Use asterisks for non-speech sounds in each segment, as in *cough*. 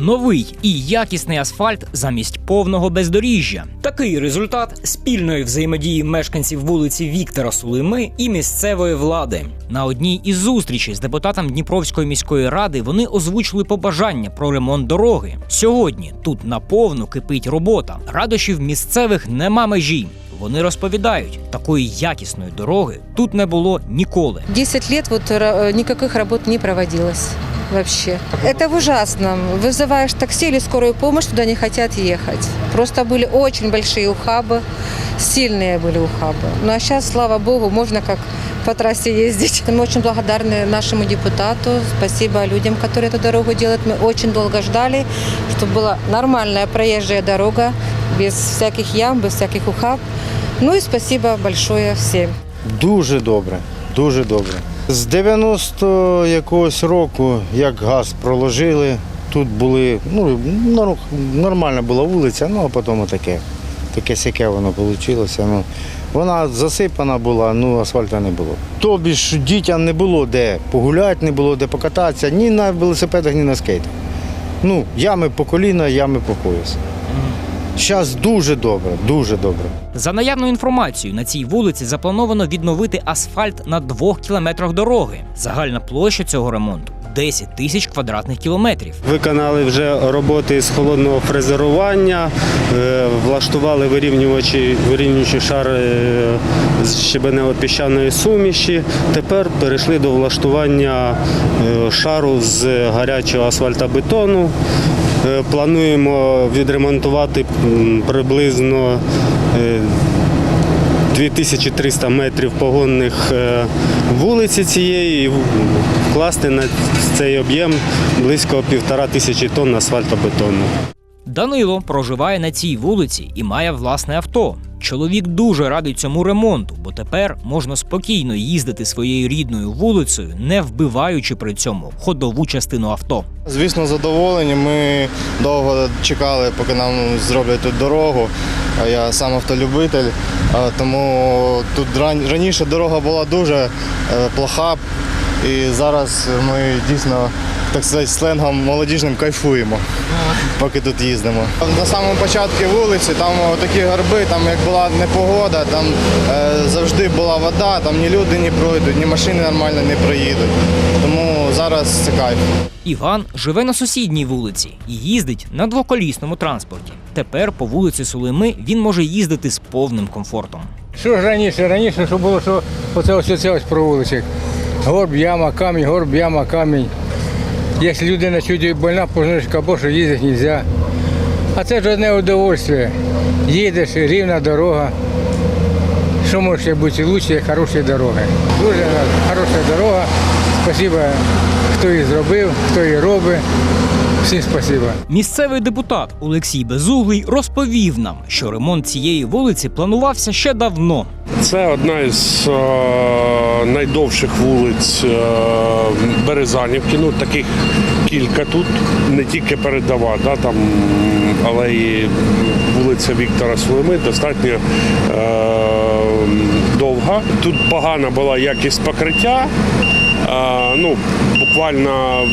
новий і якісний асфальт замість повного бездоріжжя. Такий результат спільної взаємодії мешканців вулиці Віктора Сулими і місцевої влади. На одній із зустрічей з депутатом Дніпровської міської ради вони озвучили побажання про ремонт дороги. Сьогодні тут наповну кипить робота. Радощів місцевих нема межі. Вони розповідають, такої якісної дороги тут не було ніколи. 10 лет вот никаких работ не проводилось вообще. Это ужасно. Вызываешь такси или скорую помощь, туда не хотят ехать. Просто были очень большие ухабы, сильные были ухабы. Ну а сейчас, слава богу, можно как по трассе ездить. *laughs* Мы очень благодарны нашему депутату. Спасибо людям, которые эту дорогу делают. Мы очень долго ждали, чтобы была нормальная проезжая дорога, без всяких ям, без всяких ухаб. Ну и спасибо большое всем. Дуже добре, дуже добре. З 90 якогось року, як газ проложили, тут були, ну, нормальна була вулиця, ну а потім таке. Таке сяке воно вийшло. Ну, вона засипана була, ну асфальту не було. Тобі ж дітям не було де погуляти, не було де покататися, ні на велосипедах, ні на скейтах. Ну, ями по коліна, ями по пояс. Зараз дуже добре, дуже добре. За наявною інформацією, на цій вулиці заплановано відновити асфальт на двох кілометрах дороги. Загальна площа цього ремонту 10 тисяч квадратних кілометрів. Виконали вже роботи з холодного фрезерування, е, влаштували вирівнювачі, вирівнюючі шари е, з щебенево-піщаної суміші. Тепер перейшли до влаштування е, шару з гарячого асфальтобетону. Е, Плануємо відремонтувати приблизно е, 2300 метрів погонних е, вулиці цієї і вкласти на цей об'єм близько півтора тисячі тонн асфальтобетону. Данило проживає на цій вулиці і має власне авто. Чоловік дуже радий цьому ремонту, бо тепер можна спокійно їздити своєю рідною вулицею, не вбиваючи при цьому ходову частину авто. Звісно, задоволені. Ми довго чекали, поки нам зроблять тут дорогу. Я сам автолюбитель, тому тут ран- раніше дорога була дуже е, плоха, і зараз ми дійсно, так сказати, сленгом молодіжним кайфуємо, поки тут їздимо. На самому початку вулиці там такі горби, там як була непогода, там е, завжди була вода, там ні люди не пройдуть, ні машини нормально не проїдуть. Тому зараз це кайф. Іван живе на сусідній вулиці і їздить на двоколісному транспорті. Тепер по вулиці Сулими він може їздити з повним комфортом. Що ж раніше? Раніше, що було, що оце ось це ось про вулицях. Горб, яма, камінь, горб, яма, камінь. Якщо людина чуть больна, позначка або що їздити не можна. А це ж одне удовольствие. Їдеш, рівна дорога. Що може бути краще, як хороша дорога. Дуже хороша дорога. Спасибо, хто її зробив, хто її робить. Всім спасибо. Місцевий депутат Олексій Безуглий розповів нам, що ремонт цієї вулиці планувався ще давно. Це одна із е, найдовших вулиць е, Березанівки. Ну, таких кілька тут, не тільки передова, да, там, але і вулиця Віктора Сулими достатньо е, довга. Тут погана була якість покриття. Ну, буквально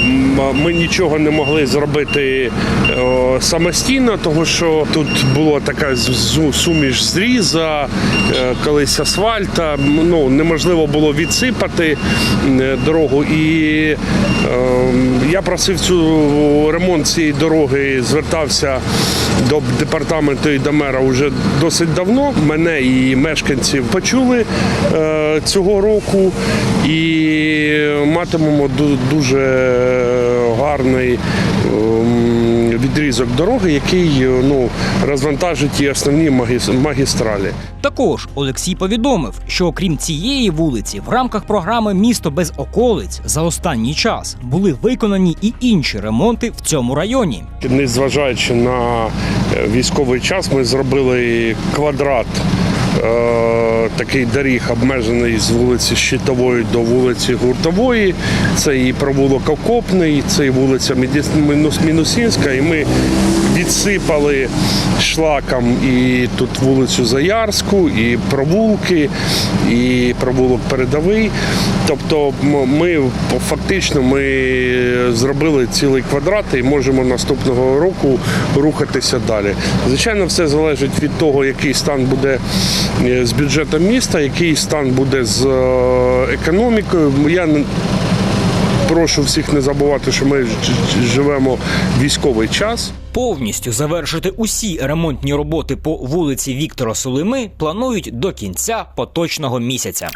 ми нічого не могли зробити е, самостійно, тому що тут була така суміш зріза, е, колись асфальта. Ну, неможливо було відсипати е, дорогу. І е, я просив цю ремонт цієї дороги, звертався до департаменту і до мера вже досить давно. Мене і мешканців почули цього року і матимемо дуже гарний ем, відрізок дороги, який е, ну, розвантажить ті основні магіс- магістралі. Також Олексій повідомив, що окрім цієї вулиці, в рамках програми Місто без околиць за останній час були виконані і інші ремонти в цьому районі. Незважаючи на е, військовий час, ми зробили квадрат такий доріг обмежений з вулиці Щитової до вулиці Гуртової. Це і провулок Окопний, це і вулиця Мінусінська. І ми відсипали шлаком і тут вулицю Заярську, і провулки, і провулок передовий. Тобто ми фактично ми зробили цілий квадрат і можемо наступного року рухатися далі. Звичайно, все залежить від того, який стан буде е, з бюджетом міста, який стан буде з е, економікою. Я прошу всіх не забувати, що ми живемо військовий час. Повністю завершити усі ремонтні роботи по вулиці Віктора Сулими планують до кінця поточного місяця.